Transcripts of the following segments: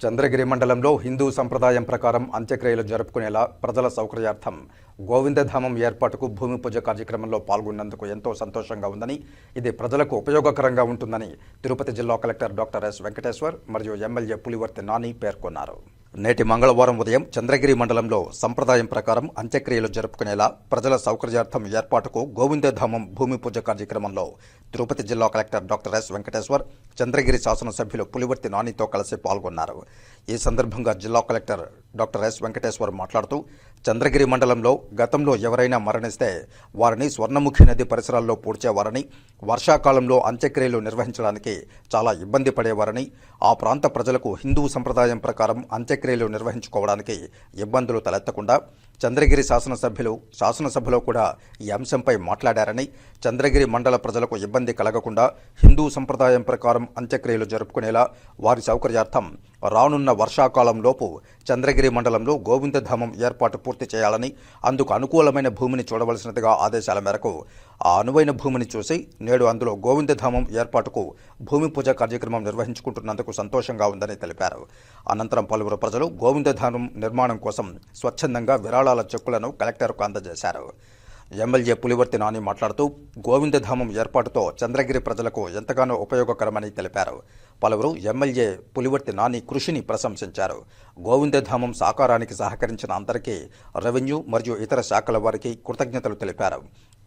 చంద్రగిరి మండలంలో హిందూ సంప్రదాయం ప్రకారం అంత్యక్రియలు జరుపుకునేలా ప్రజల సౌకర్యార్థం గోవిందధామం ఏర్పాటుకు భూమి పూజ కార్యక్రమంలో పాల్గొన్నందుకు ఎంతో సంతోషంగా ఉందని ఇది ప్రజలకు ఉపయోగకరంగా ఉంటుందని తిరుపతి జిల్లా కలెక్టర్ డాక్టర్ ఎస్ వెంకటేశ్వర్ మరియు ఎమ్మెల్యే పులివర్తి నాని పేర్కొన్నారు. నేటి మంగళవారం ఉదయం చంద్రగిరి మండలంలో సంప్రదాయం ప్రకారం అంత్యక్రియలు జరుపుకునేలా ప్రజల సౌకర్యార్థం ఏర్పాటుకు గోవిందధామం భూమి పూజ కార్యక్రమంలో తిరుపతి జిల్లా collector doctor S Venkateshwar Chandragiri శాసనసభ్యులు పులివర్తి నానితో కలిసి పాల్గొన్నారు. ఈ సందర్భంగా జిల్లా కలెక్టర్ డాక్టర్ ఎస్ వెంకటేశ్వర్ మాట్లాడుతూ చంద్రగిరి మండలంలో గతంలో ఎవరైనా మరణిస్తే వారిని స్వర్ణముఖి నది పరిసరాల్లో పూడ్చేవారని వర్షాకాలంలో అంత్యక్రియలు నిర్వహించడానికి చాలా ఇబ్బంది పడేవారని ఆ ప్రాంత ప్రజలకు హిందూ సంప్రదాయం ప్రకారం అంత్యక్రియలు నిర్వహించుకోవడానికి ఇబ్బందులు తలెత్తకుండా చంద్రగిరి శాసనసభ్యులు శాసనసభలో కూడా ఈ అంశంపై మాట్లాడారని చంద్రగిరి మండల ప్రజలకు ఇబ్బంది కలగకుండా హిందూ సంప్రదాయం ప్రకారం అంత్యక్రియలు జరుపుకునేలా వారి సౌకర్యార్థం రానున్న వర్షాకాలంలోపు చంద్రగిరి మండలంలో గోవిందధామం ఏర్పాటు పూర్తి చేయాలని అందుకు అనుకూలమైన భూమిని చూడవలసినదిగా ఆదేశాల మేరకు ఆ అనువైన భూమిని చూసి నేడు అందులో గోవిందధామం ఏర్పాటుకు భూమి పూజ కార్యక్రమం నిర్వహించుకుంటున్నందుకు సంతోషంగా ఉందని తెలిపారు. అనంతరం పలువురు ప్రజలు గోవిందధామం నిర్మాణం కోసం స్వచ్ఛందంగా విరాళాల చెక్కులను కలెక్టర్కు అందజేశారు. ఎమ్మెల్యే పులివర్తి నాని మాట్లాడుతూ గోవిందధామం ఏర్పాటుతో చంద్రగిరి ప్రజలకు ఎంతగానో ఉపయోగకరమని తెలిపారు. పలువురు ఎమ్మెల్యే పులివర్తి నాని కృషిని ప్రశంసించారు. గోవిందధామం సాకారానికి సహకరించిన అందరికీ రెవెన్యూ మరియు ఇతర శాఖల వారికి కృతజ్ఞతలు తెలిపారు.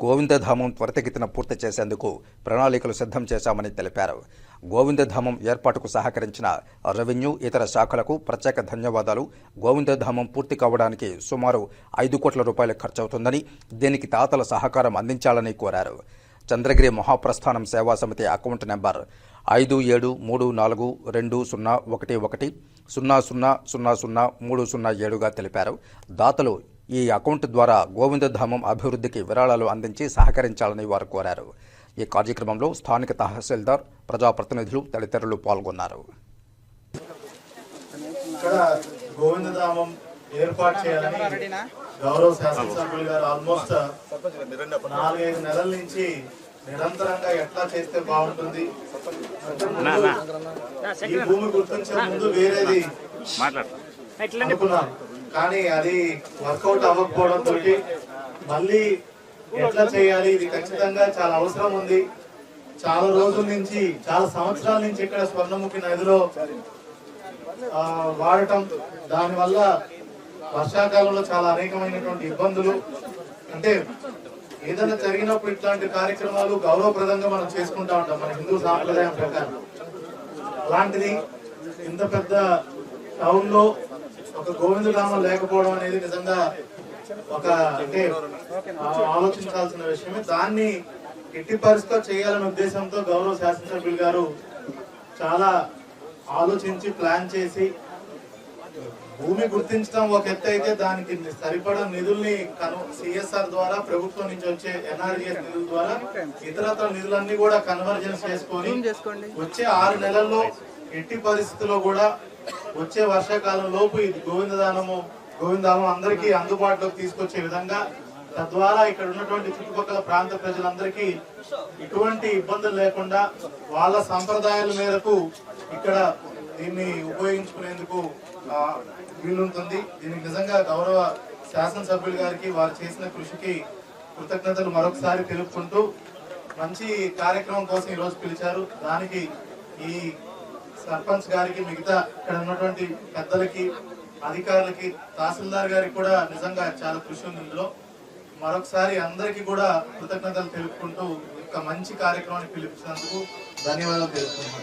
గోవిందధామం త్వరితగతిన పూర్తి చేసేందుకు ప్రణాళికలు సిద్ధం చేశామని తెలిపారు. గోవిందధామం ఏర్పాటుకు సహకరించిన రెవెన్యూ ఇతర శాఖలకు ప్రత్యేక ధన్యవాదాలు. గోవిందధామం పూర్తి కావడానికి సుమారు ఐదు కోట్ల రూపాయలు ఖర్చవుతుందని దీనికి తాతల సహకారం అందించాలని కోరారు. చంద్రగిరి మహాప్రస్థానం సేవా సమితి అకౌంట్ నెంబర్ ఐదు ఏడు మూడు నాలుగు రెండు సున్నా ఒకటి ఒకటి సున్నా సున్నా సున్నా సున్నా మూడు సున్నా ఏడుగా తెలిపారు. దాతలు ఈ అకౌంట్ ద్వారా గోవిందధామం అభివృద్ధికి విరాళాలు అందించి సహకరించాలని వారు కోరారు. ఈ కార్యక్రమంలో స్థానిక తహసీల్దార్ ప్రజాప్రతినిధులు తదితరులు పాల్గొన్నారు. గోవిందధామం ఏర్పాటు చేయాలని గౌరవ శాసనసభ్యులు గారు ఆల్మోస్ట్ నాలుగైదు నెలల నుంచి నిరంతరంగా ఎట్లా చేస్తే బాగుంటుంది? ఈ భూమి గుర్తించే ముందు వేరేది అనుకున్నాం. కానీ అది వర్కౌట్ అవ్వకపోవడం తోటి మళ్ళీ ఎట్లా చేయాలి? ఇది ఖచ్చితంగా చాలా అవసరం ఉంది. చాలా రోజుల నుంచి చాలా సంవత్సరాల నుంచి ఇక్కడ స్వర్ణముఖి నదిలో ఆ, వాడటం. దానివల్ల వర్షాకాలంలో చాలా అనేకమైనటువంటి ఇబ్బందులు. అంటే ఏదైనా జరిగినప్పుడు ఇట్లాంటి కార్యక్రమాలు గౌరవప్రదంగా మనం చేసుకుంటా ఉంటాం మన హిందూ సాంప్రదాయం ప్రకారం. అలాంటిది ఇంత పెద్ద టౌన్లో ఒక గోవిందరామం లేకపోవడం అనేది నిజంగా ఒక అంటే ఆలోచించాల్సిన విషయమే. దాన్ని ఎట్టి పరిస్థితిలో చేయాలనే ఉద్దేశంతో గౌరవ శాసనసభ్యులు గారు చాలా ఆలోచించి ప్లాన్ చేసి భూమి గుర్తించడం ఒక ఎత్తు అయితే దానికి సరిపడా నిధుల్ని కను సిఎస్ఆర్ ద్వారా ప్రభుత్వం నుంచి వచ్చే ఎన్ఆర్జిఎస్ నిధుల ద్వారా ఇతరత్ర నిధులన్నీ కూడా కన్వర్జెన్స్ చేసుకొని వచ్చే ఆరు నెలల్లో ఎట్టి పరిస్థితుల్లో కూడా వచ్చే వర్షాకాలం లోపు ఇది గోవిందదానము గోవిందామం అందరికీ అందుబాటులోకి తీసుకొచ్చే విధంగా తద్వారా ఇక్కడ ఉన్నటువంటి చుట్టుపక్కల ప్రాంత ప్రజలందరికీ ఎటువంటి ఇబ్బందులు లేకుండా వాళ్ళ సంప్రదాయాల మేరకు ఇక్కడ దీన్ని ఉపయోగించుకునేందుకు వీలుంటుంది. దీనికి నిజంగా గౌరవ శాసనసభ్యులు గారికి వారు చేసిన కృషికి కృతజ్ఞతలు మరొకసారి తెలుపుకుంటూ మంచి కార్యక్రమం కోసం ఈ రోజు పిలిచారు. దానికి ఈ సర్పంచ్ గారికి మిగతా ఇక్కడ ఉన్నటువంటి పెద్దలకి అధికారులకి తహసీల్దార్ గారికి కూడా నిజంగా చాలా కృషి ఉంది ఇందులో. మరొకసారి అందరికీ కూడా కృతజ్ఞతలు తెలుపుకుంటూ ఒక మంచి కార్యక్రమాన్ని పిలిపించినందుకు ధన్యవాదాలు తెలుపుకుంటున్నాను.